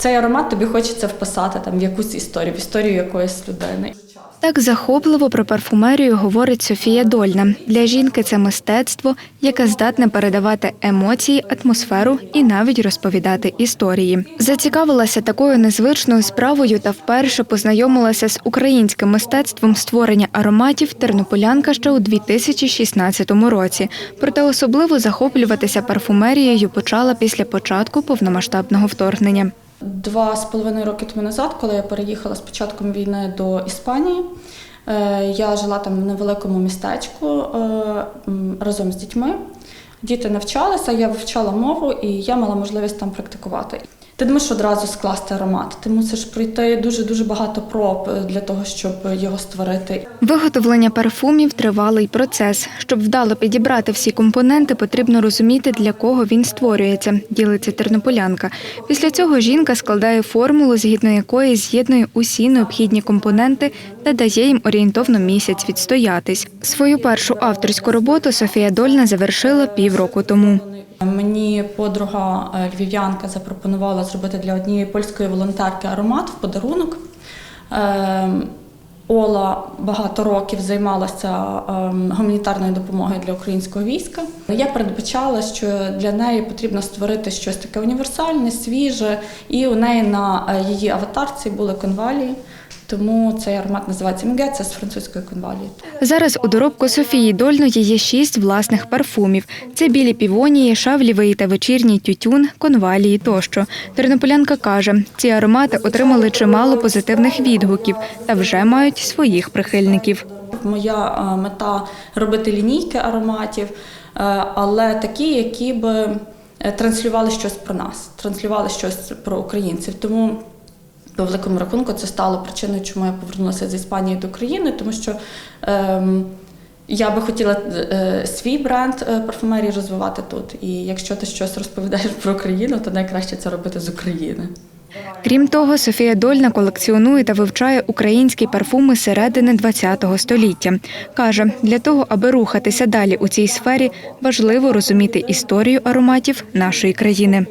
цей аромат тобі хочеться вписати там в якусь історію, в історію якоїсь людини. Так захопливо про парфумерію говорить Софія Дольна. Для жінки це мистецтво, яке здатне передавати емоції, атмосферу і навіть розповідати історії. Зацікавилася такою незвичною справою та вперше познайомилася з українським мистецтвом створення ароматів тернополянка ще у 2016 році. Проте особливо захоплюватися парфумерією почала після початку повномасштабного вторгнення. Два з половиною роки тому назад, коли я переїхала з початком війни до Іспанії, е, я жила там в невеликому містечку е, разом з дітьми. Діти навчалися, я вивчала мову і я мала можливість там практикувати. Ти не можеш одразу скласти аромат. Ти мусиш пройти дуже дуже багато проб е, для того, щоб його створити. Виготовлення парфумів тривалий процес. Щоб вдало підібрати всі компоненти, потрібно розуміти, для кого він створюється, ділиться тернополянка. Після цього жінка складає формулу, згідно якої з'єднує усі необхідні компоненти та дає їм орієнтовно місяць відстоятись. Свою першу авторську роботу Софія Дольна завершила півроку тому. Мені подруга е, львів'янка запропонувала зробити для однієї польської волонтерки аромат в подарунок. Ем, Ола багато років займалася ем, гуманітарною допомогою для українського війська. Я передбачала, що для неї потрібно створити щось таке універсальне, свіже, і у неї на е, її аватарці були конвалії. Тому цей аромат називається Мге, це з французької конвалії. Зараз у доробку Софії Дольної є шість власних парфумів. Це білі півонії, шавлівий та вечірній тютюн, конвалії тощо. Тернополянка каже, ці аромати отримали чимало позитивних відгуків та вже мають своїх прихильників. Моя е, мета робити лінійки ароматів, е, але такі, які би е, транслювали щось про нас, транслювали щось про українців. Тому по великому рахунку це стало причиною, чому я повернулася з Іспанії до країни, тому що ем, я би хотіла е, свій бренд е, парфумерії розвивати тут. І якщо ти щось розповідаєш про країну, то найкраще це робити з України. Крім того, Софія Дольна колекціонує та вивчає українські парфуми середини ХХ століття. Каже, для того, аби рухатися далі у цій сфері, важливо розуміти історію ароматів нашої країни.